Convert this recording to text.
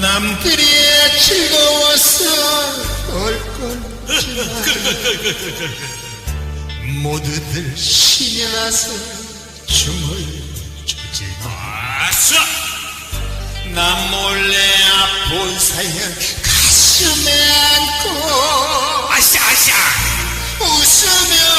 남들이 즐거워서 얼건지 모두들 신이 나서 춤을 추지 마서 나 몰래 아픈 사연 가슴에 안고 아샤 아샤 웃으며